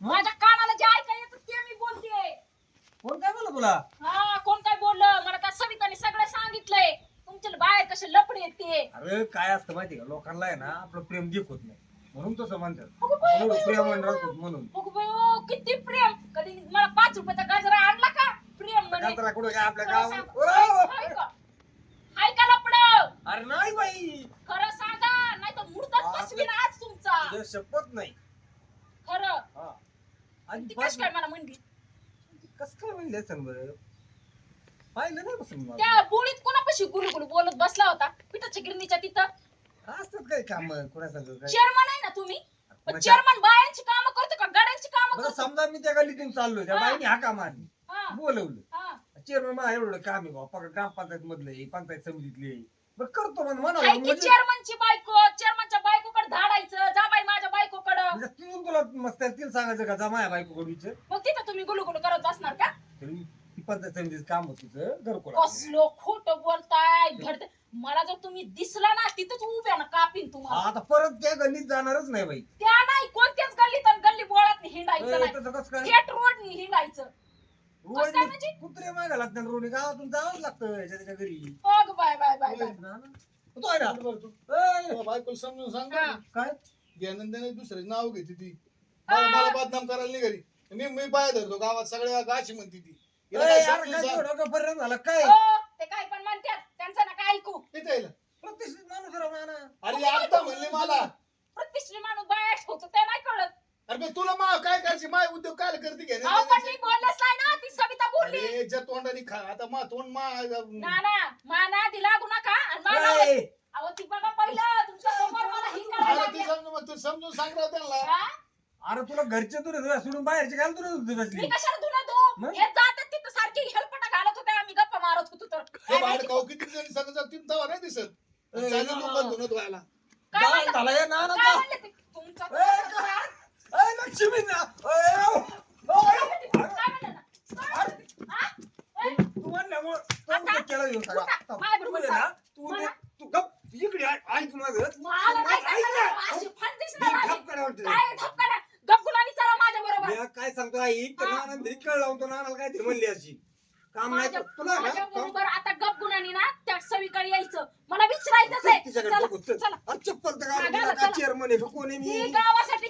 माझ्या कानाला जे ऐकायला येतं ते मी बोलते. कोण काय बोला तुला? हा कोण काय बोललं? मला त्या सविताने सगळं सांगितलंय. तुमच्या बाहेर कसे लपडे येते अरे काय असतं माहिती का? लोकांना आहे ना आपलं प्रेम दिख होत नाही. म्हणून तसं म्हणतात. अगं बाई, एवढं बाई, प्रेम बाई, राहत बाई. होत म्हणून. बघू बाई, ओ, किती प्रेम. कधी मला पाच रुपयाचा गजरा आणला का? प्रेम म्हणे. कांतरा कुठं काय आपल्या खरं सांग. गावात हाय का हाय का लपड. अरे नाही बाई. खरं सांगा नाही तर मुर्दाच बसवीन आज तुमचा. तुझ्या शपथ नाही. खरं. ती कशी काय मला म्हणली? कस काय म्हणले असेल बरं? पाहिलं नाही बसून मला. त्या बोळीत कोणापाशी गुलगुल बोलत बसला होता? पिठाच्या गिरणीच्या तिथं? असतात काय काम कोणाचं काय चेअरमन आहे ना तुम्ही? कोणाच्या- चेअरमन बायांची कामं करतो का? गाड्यांची कामं बरं करतो? समजा मी त्या गल्लीतून चाललोय त्या हा. बाईने हाका मारली हा, बोलवलं. हा. चेअरमन मला एवढं काम आहे बाबा ग्रामपंचायत मधलं पंचायत समितीतले बरं करतो म्हण म्हणा हाय की म्हणजे चेअरमनची बायको चेअरमनच्या बायकोकडे धाडायचं जा बाई माझ्या बायकोकडं म्हणजे तू तुला मस्त तिला सांगायचं का? जा माझ्या बायको कडूचं मग तिथं तुम्ही गुलगुल करत बसणार का? तरी ती समितीचं काम होत तिचं घरकुल कसलो खोट बोलताय धडते मला जर तुम्ही दिसला ना तिथंच उभ्या ना कापीन तुम्हाला. आता परत त्या गल्लीत जाणारच नाही बाई. त्या नाही कोणत्याच गल्लीत आणि गल्ली बोळात हिंडायचं ए, नाही. तसं कसं काय थेट रोड हिंडायचं. कसं काय म्हणजे? रोडनी कुत्रे मागा लागतात रोडने. गावातून जावंच लागतं याच्या त्याच्या घरी. अग बाय बाय बाय बाय. ना, ना. तो आहे ना? बरं तू ए, तुझ्या बायकोला समजून सांग हा. काय ज्ञानंदाने दुसरे नाव घेते ती. मला मला बदनाम करायला नाही घरी मी मी पाय धरतो गावात सगळ्या गाशी म्हणते ती. हिला काय यार, समजून सांग. डोकं परिणाम झाला? काय? हो, ते काय पण म्हणतात. त्यांचं ना काय ऐकू? प्रतिष्ठित माणूस राव नाना. अरे आता म्हणले मला. प्रतिष्ठित माणूस बाया होतो ते नाही कळत. अरे तुला मा काय करायची? माय उद्योग काय करते घे अहो पण मी बोललेच नाही ना ती सविता बोलली. अरे ज्या तोंडाने खा आता मा तोंड मा ना ना माना ती लागू नका. आणि माना ए, अहो ती बघा पहिलं तुमच्यासमोर मला ही करायला ती. समजून मग तू समजून सांग राव त्यांना. हा? अरे तुला घरचे तुला तुला सोडून बाहेरचे घाल तुला दूध मी बसली कशाला? मग? हे जातात तिथं सारखी हेलपटा घालत होते आम्ही गप्पा मारत होतो तर हे काय माहिती खाऊ किती जणी सांगत जात तीन तवा नाही दिसत चालेल ना, लोक ना. व्हायला काय गाल म्हणलं? झाला हे नाना काय तो. म्हणले ते? तुमचा ए, काय? ए, लक्ष्मी ना ए, ओ, ओ, काय म्हणले ते? काय म्हणले ना? काय म्हणले ते? हा? ए, तू म्हणल्यामुळं तो आता? उद्योग केला ह्यो सगळा. तू आहे ना. तू मला? तू गप इकडे आहे, ऐक माझं मला नाही ऐक करायचं. ना. अशी मी. काय? काय सांगतो आई तर हा. नाना घरी कळ लावून तो नानाला काय ते म्हणली अशी काम नाही माझ्या तुला ना माझ्या काम- बरोबर आता गपगुलानी ना त्या सवीकडे यायचं मला विचारायचंच चल आहे तिच्याकडे चला, बघू, चल. चला. अरे चप्पल तर हा, घालून घाला, दिला का चला. चेअरमन आहे कोण मी गावासाठी